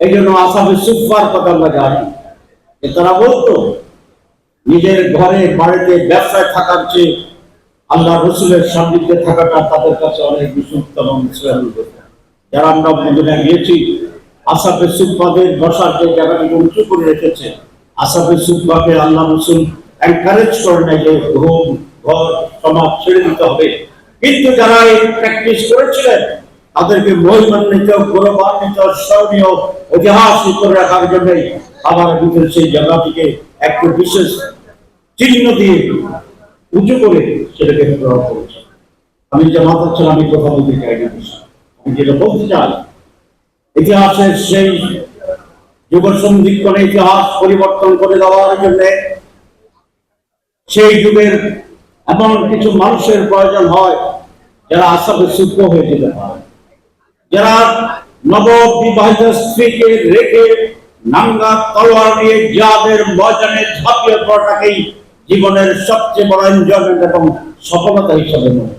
এই জন্য আসামে সুফার কথা আমরা জানি তারা বলতো, নিজের ঘরে, বাড়িতে ব্যবসায় থাকার চেয়ে আল্লাহ রসুলের সান্নিধ্যে থাকাটা তাদের কাছে অনেক বেশি উত্তম যারা আমরা মদিনা গিয়েছি আসাফে সুফাদের বসার যে জায়গাটিকে উঁচু করে রেখেছে আসাফে সুফাকে আল্লাহ রসুল এনকারেজ করে নেয় যে ঘুম ঘর, সমাজ ছেড়ে দিতে হবে। কিন্তু যারা এই প্র্যাকটিস করেছিলেন তাদেরকে মহিমান্বিত, গৌরবান্বিত, স্মরণীয়, ঐতিহাসিক করে রাখার জন্যই আমার ভিতরে সেই জায়গাটিকে একটু বিশেষ চিহ্ন দিয়ে উঁচু করে সেটাকে গ্রহণ করেছে। আমি যে মাথা ছিল, আমি কথা বলতে চাই না আমি যেটা বলতে চাই, ইতিহাসের সেই যুগ সন্ধিক্ষণ ইতিহাস পরিবর্তন করে দেওয়ার জন্য সেই যুগের এমন কিছু মানুষের প্রয়োজন হয়, যারা আসামে সূক্ষ্ম হয়ে যেতে পারে। যারা নববিবাহিত স্ত্রীকে রেখে নাঙ্গা তলোয়ার নিয়ে যাদের ময়দানে ঝাঁপিয়ে পড়াটাকেই জীবনের সবচেয়ে বড় এনজয়মেন্ট এবং সফলতা হিসাবে মনে।